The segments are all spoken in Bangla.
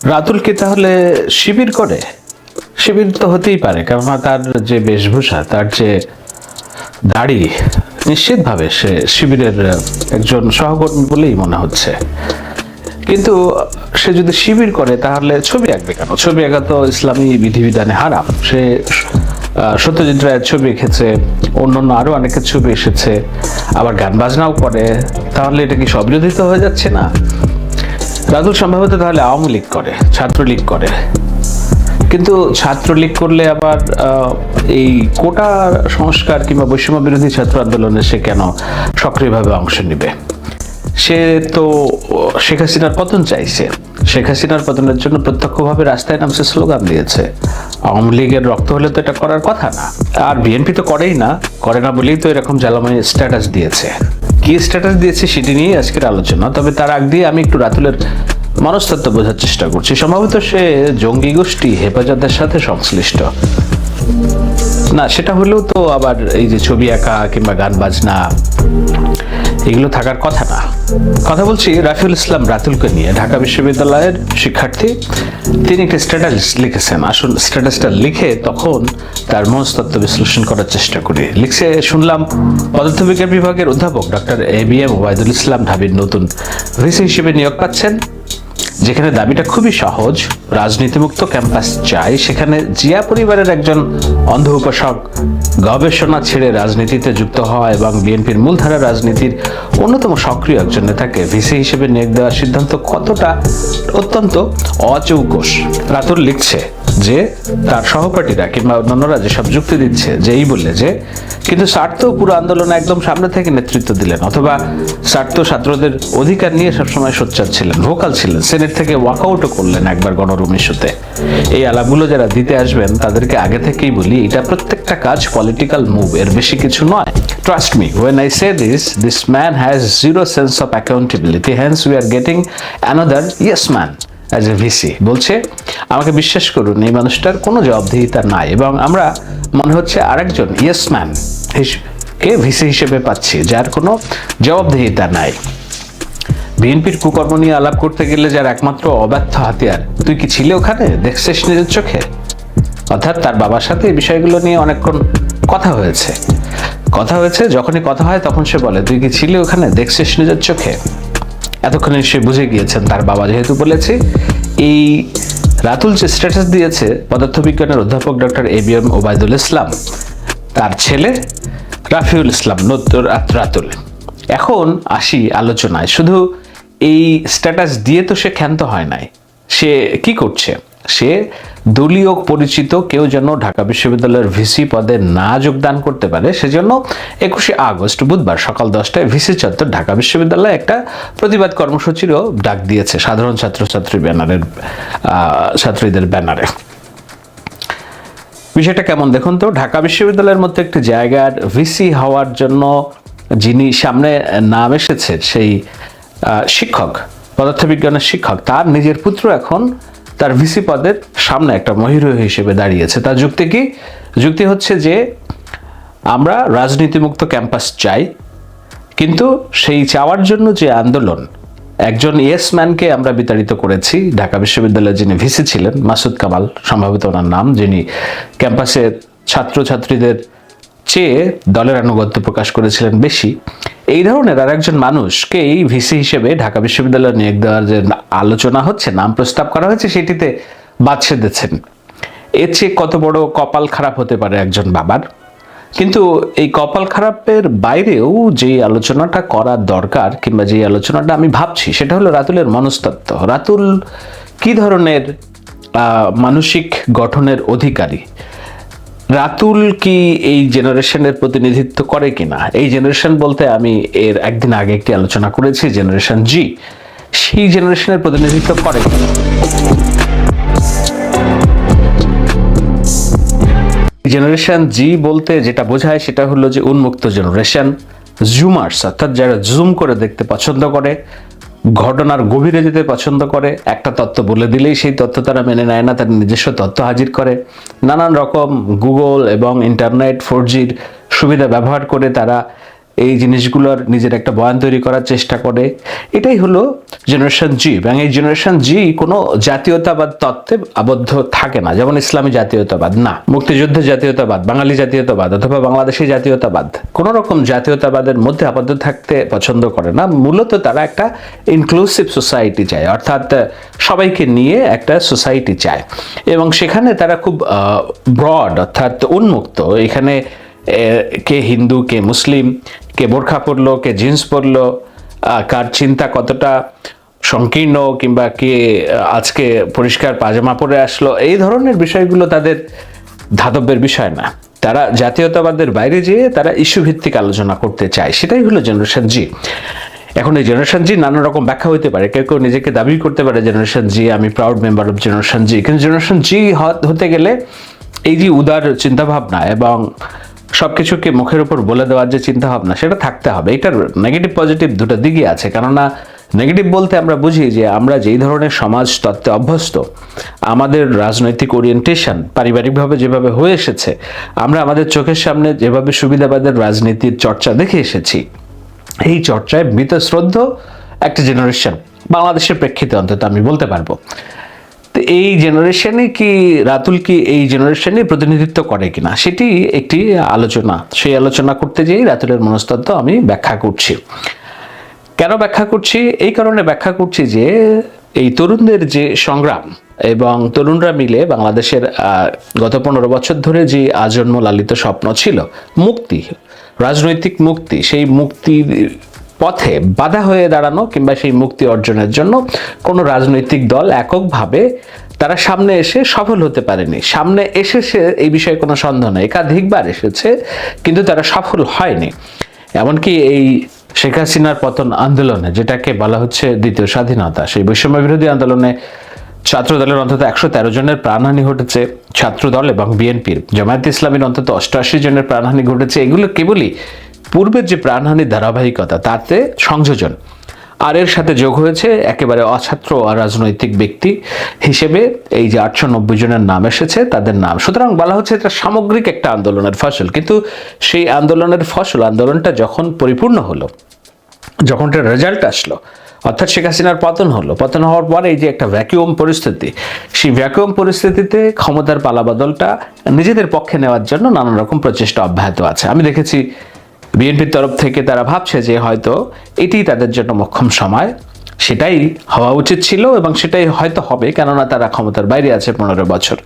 রাতুল কি তাহলে শিবির করে? শিবির তো হতেই পারে, কেননা তার যে বেশভূষা, তার যে দাড়ি, নিশ্চিতভাবে সে শিবিরের একজন সহকর্মী বলেই মনে হচ্ছে। কিন্তু সে যদি শিবির করে, তাহলে ছবি আঁকবে কেন? ছবি আঁকা তো ইসলামী বিধিবিধানে হারাম। সে সত্যজিৎ রায়ের ছবি এঁকেছে অন্য অন্য আরও অনেকের ছবি এসেছে, আবার গান বাজনাও করে। তাহলে এটা কি সবিরোধিত হয়ে যাচ্ছে না? রাতুল সম্ভবত তাহলে আওয়ামী লীগ করে, ছাত্রলীগ করে। কিন্তু ছাত্রলীগ করলে আবার এই কোটা সংস্কার কিংবা বৈষম্য বিরোধী ছাত্র আন্দোলনে সে কেন সক্রিয়ভাবে অংশ নেবে? সে তো, শেখ হাসিনার পতন চাইছে। শেখ হাসিনার পতনের জন্য প্রত্যক্ষভাবে রাস্তায় নামছে স্লোগান দিয়েছে। আওয়ামী লীগের রক্ত হলে তো এটা করার কথা না। আর বিএনপি তো করেই না, করে না বলেই তো এরকম জ্বালাময় স্ট্যাটাস দিয়েছে। কি স্ট্যাটাস দিয়েছে সেটি নিয়ে আজকের আলোচনা। তবে তার আগ দিয়ে আমি একটু রাতুলের মনস্তত্ত্ব বোঝার চেষ্টা করছি। সম্ভবত সে জঙ্গি গোষ্ঠী হেফাজতের সাথে সংশ্লিষ্ট। না, সেটা হলেও তো আবার এই যে ছবি আঁকা কিংবা গান বাজনা, এগুলো থাকার কথা না। কথা বলছি রাফিউল ইসলাম রাতুলকে নিয়ে। ঢাকা বিশ্ববিদ্যালয়ের শিক্ষার্থী, তিনি একটি স্ট্যাটাস লিখেছেন। আসুন স্ট্যাটাসটা লিখে তখন তার মনস্তত্ত্ব বিশ্লেষণ করার চেষ্টা করি। লিখছে, শুনলাম, পদার্থবিজ্ঞান বিভাগের অধ্যাপক doctor A B M Obaidul Islam ঢাবির নতুন ভিসি হিসেবে নিয়োগ পাচ্ছেন। যেখানে দাবিটা খুবই সহজ, রাজনীতিমুক্ত ক্যাম্পাস চাই, সেখানে জিয়া পরিবারের একজন অন্ধ উপাসক গবেষণা ছেড়ে রাজনীতিতে যুক্ত হওয়া এবং বিএনপির মূলধারা রাজনীতির অন্যতম সক্রিয় একজন নেতাকে ভিসি হিসেবে নিয়োগ দেওয়ার সিদ্ধান্ত কতটা অত্যন্ত অচৌকস রাতুর লিখছে যে তার সহপাঠীরা কিংবা অন্যান্যরা যেসব যুক্তি দিচ্ছে যে এই বললে যে, কিন্তু স্যার তো পুরো আন্দোলনে একদম সামনে থেকে নেতৃত্ব দিলেন, অথবা স্যার তো ছাত্রদের অধিকার নিয়ে সবসময় সোচ্চার ছিলেন ভোকাল ছিলেন সেনেট থেকে ওয়াকআউটও করলেন একবার গণরুম ইস্যুতে। এই আলাপগুলো যারা দিতে আসবেন, তাদেরকে আগে থেকেই বলি, এটা প্রত্যেকটা কাজ পলিটিক্যাল মুভ এর বেশি কিছু নয়। Trust me when I say this this man has zero sense of accountability hence we are getting another yes man as a VC বলছে, আমাকে বিশ্বাস করুন, এই মানুষটার কোনো জবাবদিহিতা নাই এবং আমরা মনে হচ্ছে আরেকজন ইয়েস ম্যান কে ভিসি হিসেবে পাচ্ছি, যার কোনো জবাবদিহিতা নাই। বিএনপির কুকর্ম নিয়ে আলাপ করতে গেলে যার একমাত্র অব্যর্থ হাতিয়ার। তুই কি ছিলে ওখানে? দেখছিস নিজের চোখে? অর্থাৎ তার বাবার সাথে এই বিষয়গুলো নিয়ে অনেকক্ষণ কথা হয়েছে। কথা হয়েছে, যখনই কথা হয় তখন সে বলে, তুই কি ছিলে ওখানে? দেখছিস নিজের চোখে? এতক্ষণে সে বুঝে গিয়েছেন তার বাবা। যেহেতু বলেছে, এই রাতুল যে স্ট্যাটাস দিয়েছে পদার্থবিজ্ঞানের অধ্যাপক doctor A B M Obaidul Islam, তার ছেলে রাফিউল ইসলাম, নতুন রাতুল। এখন আসি আলোচনায়। শুধু এই স্ট্যাটাস দিয়ে তো সে ক্ষান্ত হয় নাই। সে কি করছে? সে দলীয় পরিচিত কেউ যেন ঢাকা বিশ্ববিদ্যালয়ের ভিসি পদে না যোগদান করতে পারে, সেজন্য একুশে আগস্ট বুধবার সকাল দশটায় ভিসি চত্বর ঢাকা বিশ্ববিদ্যালয়ে একটা প্রতিবাদ কর্মসূচিরও ডাক দিয়েছে সাধারণ ছাত্রছাত্রী ব্যানারের ছাত্রীদের ব্যানারে। বিষয়টা কেমন দেখুন তো? ঢাকা বিশ্ববিদ্যালয়ের মধ্যে একটি জায়গার ভিসি হওয়ার জন্য যিনি সামনে নাম এসেছে, সেই শিক্ষক, পদার্থবিজ্ঞানের শিক্ষক, তার নিজের পুত্র এখন তার ভিসি পদের সামনে একটা মহিরু হিসেবে দাঁড়িয়েছে। তার যুক্তি কি? যুক্তি হচ্ছে যে আমরা রাজনীতিমুক্ত ক্যাম্পাস চাই, কিন্তু সেই চাওয়ার জন্য যে আন্দোলন, একজন ইয়েস ম্যানকে আমরা বিতাড়িত করেছি। ঢাকা বিশ্ববিদ্যালয়ের যিনি ভিসি ছিলেন, মাসুদ কামাল, সম্ভবত ওনার নাম, যিনি ক্যাম্পাসের ছাত্রছাত্রীদের চেয়ে দলের আনুগত্য প্রকাশ করেছিলেন বেশি। এই ধরনের আর একজন মানুষকে এই ভিসি হিসেবে ঢাকা বিশ্ববিদ্যালয়ে নিয়োগ দেওয়ার যে আলোচনা হচ্ছে, নাম প্রস্তাব করা হয়েছে, সেটিতে বাদশে দিচ্ছেন এর চেয়ে কত বড় কপাল খারাপ হতে পারে একজন বাবার? কিন্তু এই কপাল খারাপের বাইরেও যে আলোচনাটা করার দরকার কিংবা যে আলোচনাটা আমি ভাবছি, সেটা হলো রাতুলের মনস্তত্ত্ব রাতুল কি ধরনের মানসিক গঠনের অধিকারী? রাতুল কি এই জেনারেশনের প্রতিনিধিত্ব করে কিনা? এই জেনারেশন বলতে আমি এর একদিন আগে একটি আলোচনা করেছি, জেনারেশন জি। সেই জেনারেশনের প্রতিনিধিত্ব করে জেনারেশন জি বলতে যেটা বোঝায় সেটা হলো যে উন্মুক্ত জেনারেশন, জুমার্স, অর্থাৎ যারা জুম করে দেখতে পছন্দ করে ঘটনার গভীরে যেতে পছন্দ করে, একটা তত্ত্ব বলে দিলেই সেই তথ্য তারা মেনে নেয় না তার নিজস্ব তত্ত্ব হাজির করে। নানান রকম গুগল এবং ইন্টারনেট ফোর জির সুবিধা ব্যবহার করে তারা এই জিনিসগুলোর নিজের একটা বয়ান তৈরি করার চেষ্টা করে। এটাই হলো জেনারেশন জি এবং এই জেনারেশন জি কোনো জাতীয়তাবাদ তত্ত্বে আবদ্ধ থাকে না। যেমন ইসলামী জাতীয়তাবাদ, না। মুক্তিযুদ্ধের জাতীয়তাবাদ, বাঙালি জাতীয়তাবাদ অথবা বাংলাদেশি জাতীয়তাবাদ কোনো রকম জাতীয়তাবাদের মধ্যে আবদ্ধ থাকতে পছন্দ করে না। মূলত তারা একটা ইনক্লুসিভ সোসাইটি চায়, অর্থাৎ সবাইকে নিয়ে একটা সোসাইটি চায়। এবং সেখানে তারা খুব ব্রড অর্থাৎ উন্মুক্ত। এখানে কে হিন্দু, কে মুসলিম, কে বোরখা পরলো, কে জিন্স পরলো কার চিন্তা কতটা সংকীর্ণ কিংবা কে আজকে পরিষ্কার পাজামা পরে আসলো, এই ধরনের বিষয়গুলো তাদের ধাতব্যের বিষয় না। তারা জাতীয়তাবাদের বাইরে যেয়ে তারা ইস্যু ভিত্তিক আলোচনা করতে চায়, সেটাই হলো জেনারেশন জি এখন এই জেনারেশন জি নানা রকম ব্যাখ্যা হইতে পারে, কেউ কেউ নিজেকে দাবি করতে পারে জেনারেশন জি আমি proud member of generation Z কিন্তু জেনারেশন জি হতে গেলে এই যে উদার চিন্তাভাবনা এবং সবকিছুকে মুখের উপর বলে দেওয়ার যে চিন্তা ভাবনা সেটা থাকতে হবে। এটার নেগেটিভ পজিটিভ দুটো দিকই আছে। কেননা নেগেটিভ বলতে আমরা বুঝি যে আমরা যেই ধরনের সমাজ তত্ত্বে অভ্যস্ত, আমাদের রাজনৈতিক ওরিয়েন্টেশন পারিবারিকভাবে যেভাবে হয়ে এসেছে, আমরা আমাদের চোখের সামনে যেভাবে সুবিধাবাদের রাজনীতির চর্চা দেখে এসেছি, এই চর্চায় মৃত শ্রদ্ধ একটা জেনারেশন বাংলাদেশের প্রেক্ষিতে অন্তত আমি বলতে পারব। এই জেনারেশনে কি রাতুল কি এই জেনারেশনে প্রতিনিধিত্ব করে কিনা? সেটি একটি আলোচনা। সেই আলোচনা করতে যেয়ে রাতুলের মনস্তত্ত্ব আমি ব্যাখ্যা করছি। কেন ব্যাখ্যা করছি? এই কারণে ব্যাখ্যা করছি যে, এই তরুণদের যে সংগ্রাম এবং তরুণরা মিলে বাংলাদেশের গত পনেরো বছর ধরে যে আজন্ম লালিত স্বপ্ন ছিল, মুক্তি, রাজনৈতিক মুক্তি, সেই মুক্তির পথে বাধা হয়ে দাঁড়ানো কিংবা সেই মুক্তি অর্জনের জন্য কোনো রাজনৈতিক দল এককভাবে তারা সামনে এসে সফল হতে পারেনি। সামনে এসেছে এই বিষয়ে কোনো সন্দেহ নেই। একাধিকবার এসেছে, কিন্তু তারা সফল হয়নি। এমনকি এই শেখ হাসিনার পতন আন্দোলনে, যেটাকে বলা হচ্ছে দ্বিতীয় স্বাধীনতা, সেই বৈষম্য বিরোধী আন্দোলনে ছাত্র দলের অন্তত একশো তেরো জনের প্রাণহানি ঘটেছে ছাত্র দল এবং বিএনপির। জামায়াত ইসলামের অন্তত অষ্টআশি জনের প্রাণহানি ঘটেছে। এগুলো কেবলই পূর্বের যে প্রাণহানির ধারাবাহিকতা, তাতে সংযোজন। আর এর সাথে যোগ হয়েছে একেবারে অছাত্র রাজনৈতিক ব্যক্তি হিসেবে, এই যে আটশো নব্বই জনের নাম এসেছে, তাদের নাম। সুতরাং বলা হচ্ছে এটা সামগ্রিক একটা আন্দোলনের ফসল। কিন্তু সেই আন্দোলনের ফসল, আন্দোলনটা যখন পরিপূর্ণ হলো, যখন একটা রেজাল্ট আসলো, অর্থাৎ শেখ হাসিনার পতন হলো, পতন হওয়ার পরে এই যে একটা ভ্যাকুয়াম পরিস্থিতি, সেই ভ্যাকুয়াম পরিস্থিতিতে ক্ষমতার পালাবদলটা নিজেদের পক্ষে নেওয়ার জন্য নানান রকম প্রচেষ্টা অব্যাহত আছে। আমি দেখেছি বিএনপির তরফ থেকে তারা ভাবছে যে হয়তো এটি তাদের জন্য মক্ষম সময়। সেটাই হওয়া উচিত ছিল এবং সেটাই হয়তো হবে কেননা তারা ক্ষমতার বাইরে আছে পনেরো বছর।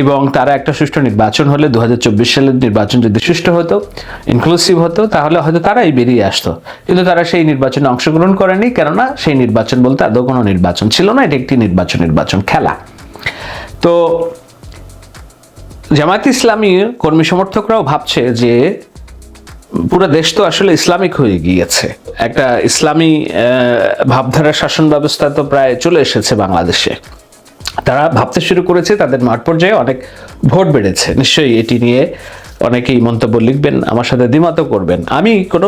এবং তারা একটা সুষ্ঠু নির্বাচন হলে দুহাজার চব্বিশ সালের নির্বাচন যদি সুষ্ঠু হতো ইনক্লুসিভ হতো, তাহলে হয়তো তারাই বেরিয়ে আসতো। কিন্তু তারা সেই নির্বাচনে অংশগ্রহণ করেনি, কেননা সেই নির্বাচন বলতে আদৌ কোনো নির্বাচন ছিল না, এটা একটি নির্বাচন নির্বাচন খেলা। তো জামায়াত ইসলামী কর্মী সমর্থকরাও ভাবছে যে পুরো দেশ তো আসলে ইসলামিক হয়ে গিয়েছে। একটা ইসলামী আহ, ভাবধারার শাসন ব্যবস্থা তো প্রায় চলে এসেছে বাংলাদেশে। তারা ভাবতে শুরু করেছে তাদের মাঠ পর্যায়ে অনেক ভোট বেড়েছে। নিশ্চয়ই এটি নিয়ে অনেকেই মন্তব্য লিখবেন আমার সাথে দ্বিমতও করবেন। আমি কোনো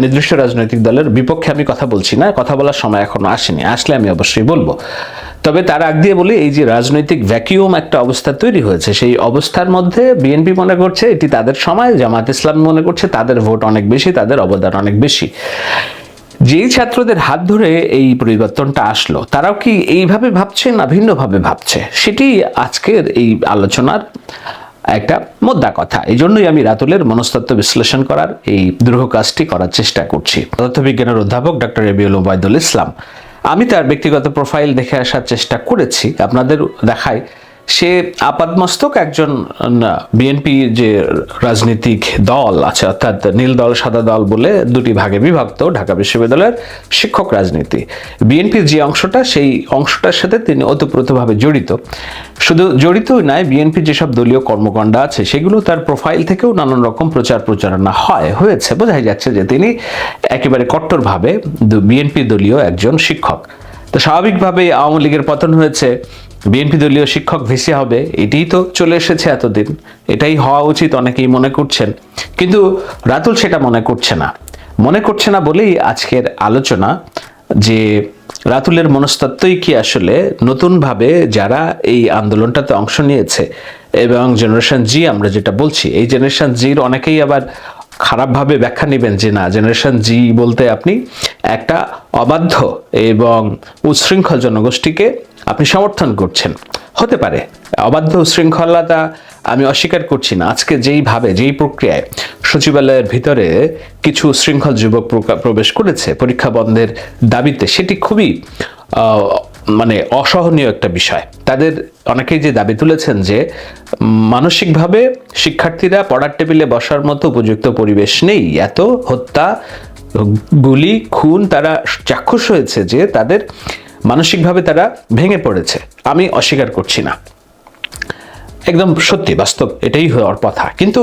নির্দিষ্ট রাজনৈতিক দলের বিপক্ষে আমি কথা বলছি না কথা বলার সময় এখনও আসেনি। আসলে আমি অবশ্যই বলব তবে তার আগ দিয়ে বলি, এই যে রাজনৈতিক ভ্যাকিউম একটা অবস্থা তৈরি হয়েছে, সেই অবস্থার মধ্যে বিএনপি মনে করছে এটি তাদের সময়, জামাত ইসলাম মনে করছে তাদের ভোট অনেক বেশি, তাদের অবদান অনেক বেশি। যেই ছাত্রদের হাত ধরে এই পরিবর্তনটা আসলো, তারাও কি এইভাবে ভাবছে না ভিন্নভাবে ভাবছে? সেটি আজকের এই আলোচনার একটা মোদ্দা কথা। এই জন্যই আমি রাতুলের মনস্তত্ত্ব বিশ্লেষণ করার এই দুর্হ কাজটি করার চেষ্টা করছি। পদার্থবিজ্ঞানের অধ্যাপক ডক্টর এবিউল ওবায়দুল ইসলাম। আমি তার ব্যক্তিগত প্রোফাইল দেখে আসার চেষ্টা করেছি আপনাদের দেখাই। সে আপাদমস্তক একজন বিএনপি যে রাজনৈতিক দল আছে, অর্থাৎ নীল দল, সাদা দল বলে দুটি ভাগে বিভক্ত, ঢাকা বিশ্ববিদ্যালয়ের শিক্ষক রাজনীতি। বিএনপির যে অংশটা, সেই অংশটার সাথে তিনি ওতপ্রোতভাবে জড়িত। শুধু জড়িতই নয় বিএনপির যেসব দলীয় কর্মকাণ্ড আছে, সেগুলো তার প্রোফাইল থেকেও নানান রকম প্রচার প্রচারণা হয়, হয়েছে। বোঝাই যাচ্ছে যে তিনি একেবারে কট্টরভাবে বিএনপি দলীয় একজন শিক্ষক। তো স্বাভাবিকভাবেই আওয়ামী লীগের পতন হয়েছে। বিএনপি দলীয় শিক্ষক ভিসি হবে, এটাই তো চলে এসেছে এতদিন। এটাই হওয়া উচিত, অনেকেই মনে করছেন। কিন্তু রাতুল সেটা মনে করছে না। মনে করছে না বলেই আজকের আলোচনা যে রাতুলের মনস্তত্ত্বই কি আসলে, নতুনভাবে যারা এই আন্দোলনটাতে অংশ নিয়েছে, এবং জেনারেশন জি আমরা যেটা বলছি, এই জেনারেশন জির অনেকেই আবার খারাপভাবে ব্যাখ্যা নেবেন যে না জেনারেশন জি বলতে আপনি একটা অবাধ্য এবং উচ্ছৃঙ্খল জনগোষ্ঠীকে আপনি সমর্থন করছেন। হতে পারে, অবাধ্য উচ্ছৃঙ্খলতা আমি অস্বীকার করছি না। আজকে যেইভাবে যেই প্রক্রিয়ায় সচিবালয়ের ভিতরে কিছু শৃঙ্খল যুবক প্রবেশ করেছে পরীক্ষা বন্ধের দাবিতে, সেটি খুবই মানে অসহনীয় একটা বিষয়। তাদের অনেকেই যে দাবি তুলেছেন যে মানসিকভাবে শিক্ষার্থীরা পড়ার টেবিলে বসার মতো উপযুক্ত পরিবেশ নেই, এত হত্যা গুলি খুন, তারা চাক্ষুষ হয়েছে যে তাদের মানসিকভাবে তারা ভেঙে পড়েছে। আমি অস্বীকার করছি না। একদম সত্যি, বাস্তব, এটাই হওয়ার কথা। কিন্তু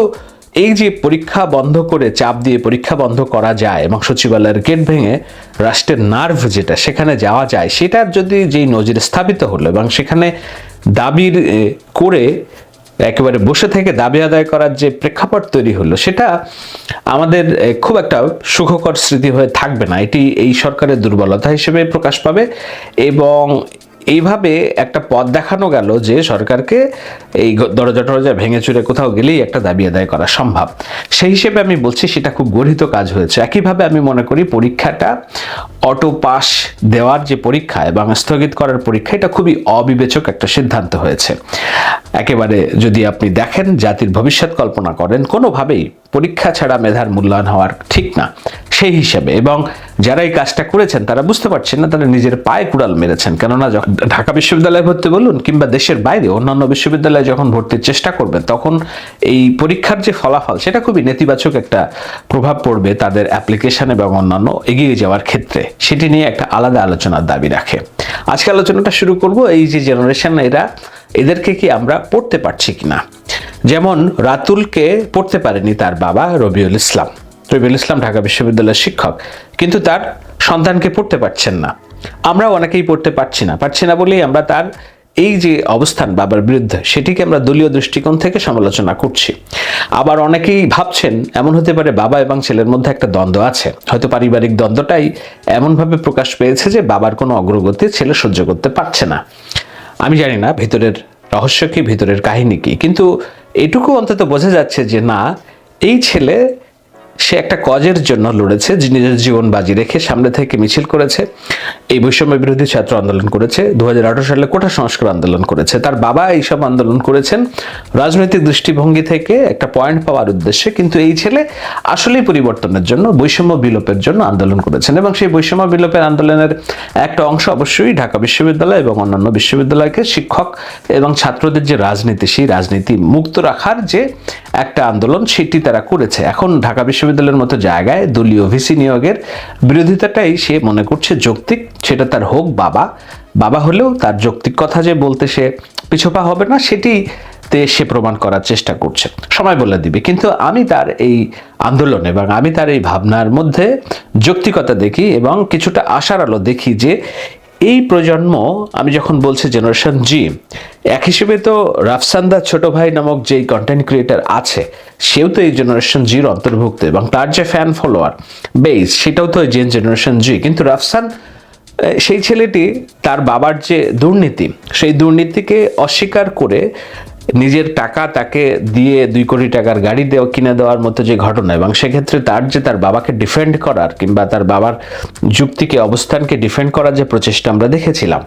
এই যে পরীক্ষা বন্ধ করে, চাপ দিয়ে পরীক্ষা বন্ধ করা যায়, এবং সচিবালয়ের গেট ভেঙে রাষ্ট্রের নার্ভ যেটা, সেখানে যাওয়া যায়, সেটার যদি যেই নজির স্থাপিত হলো, এবং সেখানে দাবির করে একেবারে বসে থেকে দাবি আদায় করার যে প্রেক্ষাপট তৈরি হলো, সেটা আমাদের খুব একটা সুখকর স্মৃতি হয়ে থাকবে না। এটি এই সরকারের দুর্বলতা হিসেবে প্রকাশ পাবে এবং এইভাবে একটা পথ দেখানো গেল যে সরকারকে এই দরজা টরজা ভেঙে চুরে কোথাও গেলেই একটা দাবি আদায় করা সম্ভব। সেই হিসেবে আমি বলছি সেটা খুব গঠিত কাজ হয়েছে। একইভাবে আমি মনে করি পরীক্ষাটা অটো পাস দেওয়ার যে পরীক্ষা এবং স্থগিত করার পরীক্ষা, এটা খুবই অবিবেচক একটা সিদ্ধান্ত হয়েছে। একেবারে যদি আপনি দেখেন জাতির ভবিষ্যৎ কল্পনা করেন, কোনোভাবেই পরীক্ষা ছাড়া মেধার মূল্যায়ন হওয়ার ঠিক না। সেই হিসাবে এবং যারা এই কাজটা করেছেন, তারা বুঝতে পারছেন না, তারা নিজের পায়ে কুড়াল মেরেছেন। কেননা যখন ঢাকা বিশ্ববিদ্যালয়ে ভর্তি বলুন, কিংবা দেশের বাইরে অন্যান্য বিশ্ববিদ্যালয়ে যখন ভর্তির চেষ্টা করবেন, তখন এই পরীক্ষার যে ফলাফল, সেটা খুবই নেতিবাচক একটা প্রভাব পড়বে তাদের অ্যাপ্লিকেশন এবং অন্যান্য এগিয়ে যাওয়ার ক্ষেত্রে। সেটি নিয়ে একটা আলাদা আলোচনার দাবি রাখে। আজকে আলোচনাটা শুরু করব এই যে জেনারেশন এরা, এদেরকে কি আমরা পড়তে পারছি কিনা? যেমন রাতুলকে পড়তে পারেনি তার বাবা রবিউল ইসলাম। রবিউল ইসলাম ঢাকা বিশ্ববিদ্যালয়ের শিক্ষক। কিন্তু তার সন্তানকে পড়তে পারছেন না। আমরা অনেকেই পড়তে পারছি না। পারছি না বলেই আমরা তার এই যে অবস্থান বাবার বিরুদ্ধে, সেটিকে আমরা দলীয় দৃষ্টিকোণ থেকে সমালোচনা করছি। আবার অনেকেই ভাবছেন, এমন হতে পারে বাবা এবং ছেলের মধ্যে একটা দ্বন্দ্ব আছে। হয়তো পারিবারিক দ্বন্দ্বটাই এমনভাবে প্রকাশ পেয়েছে যে বাবার কোনো অগ্রগতি ছেলে সহ্য করতে পারছে না। আমি জানি না ভিতরের রহস্য কি, ভিতরের কাহিনী কি, কিন্তু এটুকু অন্তত বোঝা যাচ্ছে যে না, এই ছেলে সে একটা কজের জন্য লড়েছে নিজের জীবন বাজি রেখে সামনে থেকে মিছিল করেছে। এই বৈষম্য বিরোধী ছাত্র আন্দোলন করেছে দু হাজার আঠারো সালে কোটা সংস্কার আন্দোলন করেছে। তার বাবা এইসব আন্দোলন করেছেন রাজনৈতিক দৃষ্টিভঙ্গি থেকে একটা পয়েন্ট পাওয়ার উদ্দেশ্যে, কিন্তু এই ছেলে আসলেই পরিবর্তনের জন্য, বৈষম্য বিলোপের জন্য আন্দোলন করেছেন এবং সেই বৈষম্য বিলোপের আন্দোলনের একটা অংশ অবশ্যই ঢাকা বিশ্ববিদ্যালয় এবং অন্যান্য বিশ্ববিদ্যালয়কে শিক্ষক এবং ছাত্রদের যে রাজনীতি, সেই রাজনীতি মুক্ত রাখার যে একটা আন্দোলন, সেটি তারা করেছে। এখন ঢাকা বিশ্ববিদ্যালয়ের মতো জায়গায় দলীয় ভিসি নিয়োগের বিরোধিতাটাই সে মনে করছে যৌক্তিক। সেটা তার হোক বাবা। বাবা হলেও তার যৌক্তিক কথা যে বলতে সে পিছপা হবে না সেটি তে সে প্রমাণ করার চেষ্টা করছে। সময় বলে দিবে। কিন্তু আমি তার এই আন্দোলন এবং আমি তার এই ভাবনার মধ্যে যৌক্তিকতা দেখি এবং কিছুটা আশার আলো দেখি যে এই প্রজন্ম, আমি যখন বলছি জেনারেশন জি এক হিসেবে তো রাফসান্দা ছোট ভাই নামক যেই কন্টেন্ট ক্রিয়েটার আছে, সেও তো এই জেনারেশন জির অন্তর্ভুক্ত এবং তার যে ফ্যান ফলোয়ার বেস সেটাও তো জেন জেনারেশন জি কিন্তু রাফসান সেই ছেলেটি তার বাবার যে দুর্নীতি, সেই দুর্নীতিকে অস্বীকার করে নিজের টাকা তাকে দিয়ে দুই কোটি টাকার গাড়ি দেওয়া, কিনে দেওয়ার মতো যে ঘটনা এবং সেক্ষেত্রে তার যে তার বাবাকে ডিফেন্ড করার কিংবা তার বাবার যুক্তিকে, অবস্থানকে ডিফেন্ড করার যে প্রচেষ্টা আমরা দেখেছিলাম,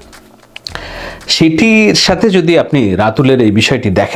সেটির সাথে যদি আপনি রাতুলের এই বিষয়টি দেখেন